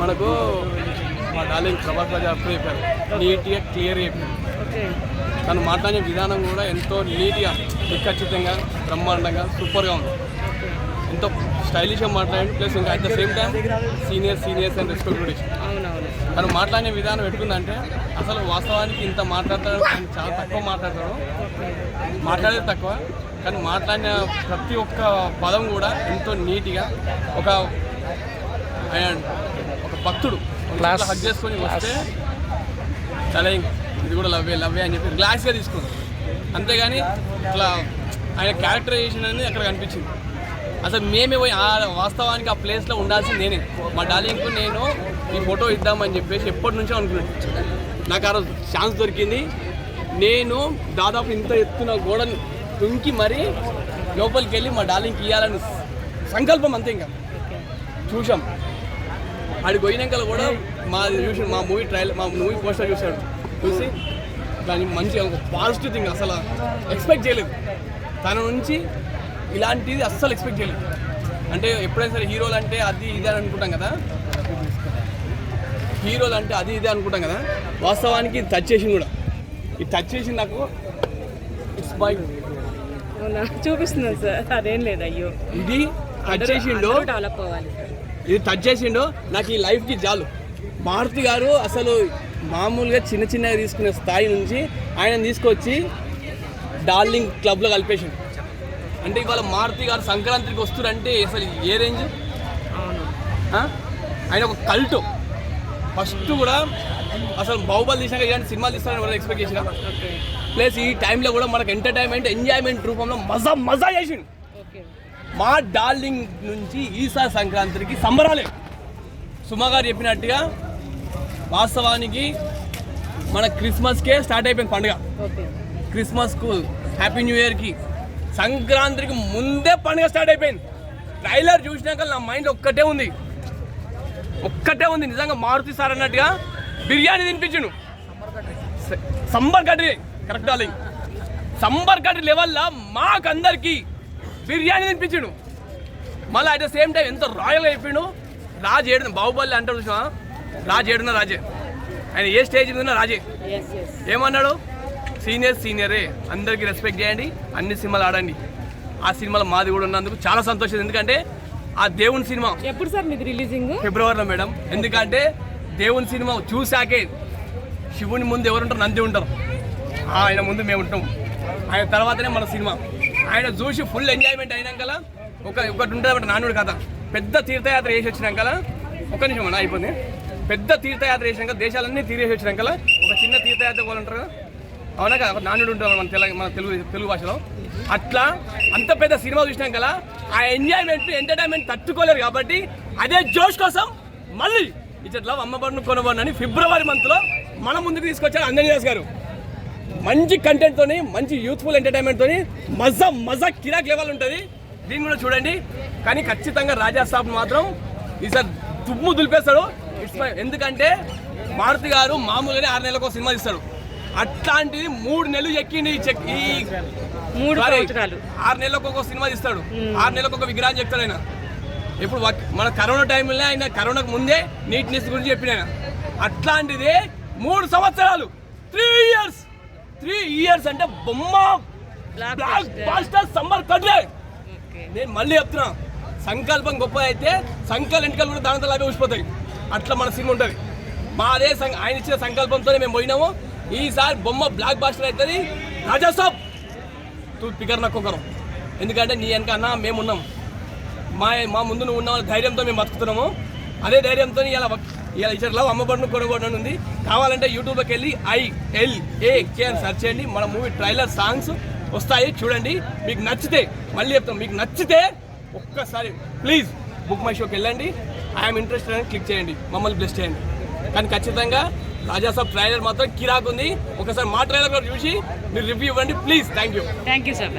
మనకు మా డార్లింగ్ ప్రభాస్ రాజు చెప్పారు నీట్గా క్లియర్ చెప్పారు తను మాట్లాడే విధానం కూడా ఎంతో నీట్గా ఖచ్చితంగా బ్రహ్మాండంగా సూపర్గా ఉంది. ఎంతో స్టైలిష్గా మాట్లాడి ప్లస్ ఇంకా at the same time senior seniors and respect కూడా. తను మాట్లాడే విధానం ఎట్టుకుందంటే అసలు వాస్తవానికి ఇంత మాట్లాడతాడు ఆయన చాలా తక్కువ మాట్లాడతాడు. మాట్లాడేది తక్కువ కానీ మాట్లాడిన ప్రతి ఒక్క పదం కూడా ఎంతో నీట్గా ఒక ఆయన ఒక భక్తుడు. హక్ చేసుకొని వస్తే చాలా ఇంక ఇది కూడా లవ్వే లవ్వే అని చెప్పి రిలాక్స్గా తీసుకుంది. అంతేగాని ఇట్లా ఆయన క్యారెక్టరైజేషన్ అనేది అక్కడ కనిపించింది. అసలు మేమే పోయి ఆ వాస్తవానికి ఆ ప్లేస్లో ఉండాల్సింది నేనే. మా డార్లింగ్కు నేను ఈ ఫోటో ఇద్దామని చెప్పేసి ఎప్పటి నుంచో అనుకున్నాను. నాకు ఆ రోజు ఛాన్స్ దొరికింది. నేను దాదాపు ఇంత ఎత్తున గోడను తుంకి మరీ లోపలికి వెళ్ళి మా డార్లింగ్కి ఇవ్వాలని సంకల్పం అంతే ఇంకా. చూసాం ఆడికి పోయినాక కూడా మా చూసి మా మూవీ ట్రైల్ మా మూవీ పోస్టర్ చూశాడు. చూసి దాని మంచి ఒక పాజిటివ్ థింగ్ అసలు ఎక్స్పెక్ట్ చేయలేదు. తన నుంచి ఇలాంటిది అస్సలు ఎక్స్పెక్ట్ చేయలేదు. అంటే ఎప్పుడైనా సరే హీరోలు అంటే అది ఇది అని అనుకుంటాం కదా. హీరోలు అంటే అది ఇది అనుకుంటాం కదా. వాస్తవానికి ఇది టచ్ చేసింది కూడా. ఇది టచ్ చేసింది నాకు ఇట్స్ బై చూపిస్తున్నాను సార్. అదేం లేదు అయ్యో. ఇది టచ్ చేసిండు. డెవలప్ అవ్వాలి ఇది టచ్ చేసిండు. నాకు ఈ లైఫ్కి చాలు. మారుతి గారు అసలు మామూలుగా చిన్న చిన్నగా తీసుకునే స్థాయి నుంచి ఆయన తీసుకొచ్చి డార్లింగ్ క్లబ్లో కలిపేసిండు. అంటే ఇవాళ మారుతి గారు సంక్రాంతికి వస్తురంటే అసలు ఏ రేంజ్? ఆయన ఒక కల్ట్ ఫస్ట్ కూడా అసలు బాహుబలి తీసినాక ఇలాంటి సినిమాలు తీస్తారని ఎవరైనా ఎక్స్పెక్ట్ చేసిన ప్లస్ ఈ టైంలో కూడా మనకు ఎంటర్టైన్మెంట్ ఎంజాయ్మెంట్ రూపంలో మజా మజా చేసిండు. ఓకే మా డార్లింగ్ నుంచి ఈసారి సంక్రాంతికి సంబరాలే. సుమా గారు చెప్పినట్టుగా వాస్తవానికి మన క్రిస్మస్కే స్టార్ట్ అయిపోయింది పండుగ. క్రిస్మస్కు హ్యాపీ న్యూ ఇయర్కి సంక్రాంతికి ముందే పండుగ స్టార్ట్ అయిపోయింది. ట్రైలర్ చూసినాక నా మైండ్ ఒక్కటే ఉంది. ఒక్కటే ఉంది. నిజంగా మారుతి సార్ అన్నట్టుగా biryani తినిపించును sambar curry. Correct darling. Sambar curry లెవెల్లో మాకందరికి బిర్యానీ తినిపించును మళ్ళీ అట్ ద సేమ్ టైం ఎంత రాయల్గా చెప్పిండు. రాజు ఏడు బాహుబలి అంటాడు చూసినా? రాజు ఏడున్న రాజే? ఆయన ఏ స్టేజ్ మీద రాజే. ఏమన్నాడు? సీనియర్ సీనియరే అందరికీ రెస్పెక్ట్ చేయండి. అన్ని సినిమాలు ఆడండి. ఆ సినిమాలో మాది కూడా ఉన్నందుకు చాలా సంతోషం. ఎందుకంటే ఆ దేవుని సినిమా ఎప్పుడు సార్ మీది రిలీజింగ్ ఫిబ్రవరిలో మేడం. ఎందుకంటే దేవుని సినిమా చూశాకే శివుని ముందు ఎవరుంటారు నంది ఉంటారు. ఆయన ముందు మేము ఉంటాం. ఆయన తర్వాతనే మన సినిమా. ఆయన చూసి ఫుల్ ఎంజాయ్మెంట్ అయినాక ఒక ఒకటి ఉంటుంది నానుడు కథ. పెద్ద తీర్థయాత్ర వేసి వచ్చినాక ఒక నిమిషం అన్న అయిపోయింది. పెద్ద తీర్థయాత్ర వేసినాక దేశాలన్నీ తీరేసి వచ్చినాక ఒక చిన్న తీర్థయాత్ర వాళ్ళు కదా. అవునా కదా? నానుడు ఉంటారు మన తెలంగాణ మన తెలుగు తెలుగు భాషలో. అట్లా అంత పెద్ద సినిమా చూసినాం కదా. ఆ ఎంజాయ్మెంట్ ఎంటర్టైన్మెంట్ తట్టుకోలేరు కాబట్టి అదే జోష్ కోసం మళ్ళీ ఇచ్చట్లా అమ్మబడిని కొనబడినని ఫిబ్రవరి మంత్లో మన ముందుకు తీసుకొచ్చారు అంజనీదాస్ గారు. మంచి కంటెంట్ తోని మంచి యూత్ఫుల్ ఎంటర్టైన్మెంట్ తోని మజా మజా కిరాక్ లెవెల్ ఉంటుంది. దీన్ని కూడా చూడండి. కానీ ఖచ్చితంగా రాజా సాబ్ మాత్రం ఈసారి తుమ్ము దులిపేస్తాడు. ఇట్స్ ఎందుకంటే మారుతి గారు మామూలుగానే ఆరు నెలలకు సినిమా ఇస్తాడు అట్లాంటిది మూడు నెలలు ఎక్కింది ఈ మూడు ఆరు నెలలకు ఒక సినిమా తీస్తాడు. ఆరు నెలలకు ఒక విగ్రహం చెప్తాడు ఆయన. ఇప్పుడు మన కరోనా టైంలో ఆయన కరోనాకు ముందే నీట్నెస్ గురించి చెప్పిన ఆయన అట్లాంటిదే మూడు సంవత్సరాలు. త్రీ ఇయర్స్ త్రీ ఇయర్స్ అంటే బొమ్మ బ్లాక్. బాస్టర్ సమ్మర్ కట్లే నేను మళ్ళీ చెప్తున్నా సంకల్పం గొప్ప అయితే సంకల్ ఎంటికలు కూడా దానితో లాగా ఊసిపోతాయి అట్లా మన సినిమా ఉంటుంది. మా అదే సం- ఆయన ఇచ్చిన సంకల్పంతోనే మేము పోయినాము. ఈసారి బొమ్మ బ్లాక్ బాస్టర్ అవుతుంది రాజాసాబ్! తూ పికర్ నక్కొకరం ఎందుకంటే నీ వెనక అన్న మేము ఉన్నాం. మా మా ముందు నువ్వు ఉన్న ధైర్యంతో మేము బతుకుతున్నాము. అదే ధైర్యంతో ఇలా ఇలా ఇచ్చట్లో అమ్మబడును కొనబడిన ఉంది కావాలంటే యూట్యూబ్లోకి వెళ్ళి ఐ ఎల్ ఏ కే అని సెర్చ్ చేయండి. మన మూవీ ట్రైలర్ సాంగ్స్ వస్తాయి చూడండి. మీకు నచ్చితే మళ్ళీ చెప్తాం. మీకు నచ్చితే ఒక్కసారి ప్లీజ్ బుక్ మై షోకి వెళ్ళండి. ఐఎమ్ ఇంట్రెస్టెడ్ అని క్లిక్ చేయండి. మమ్మల్ని బ్లెస్ చేయండి. కానీ ఖచ్చితంగా రాజాసాబ్ ట్రైలర్ మాత్రం కిరాక్ ఉంది. ఒకసారి మా ట్రైలర్ కూడా చూసి మీరు రివ్యూ ఇవ్వండి. Please. Thank you. Thank you sir.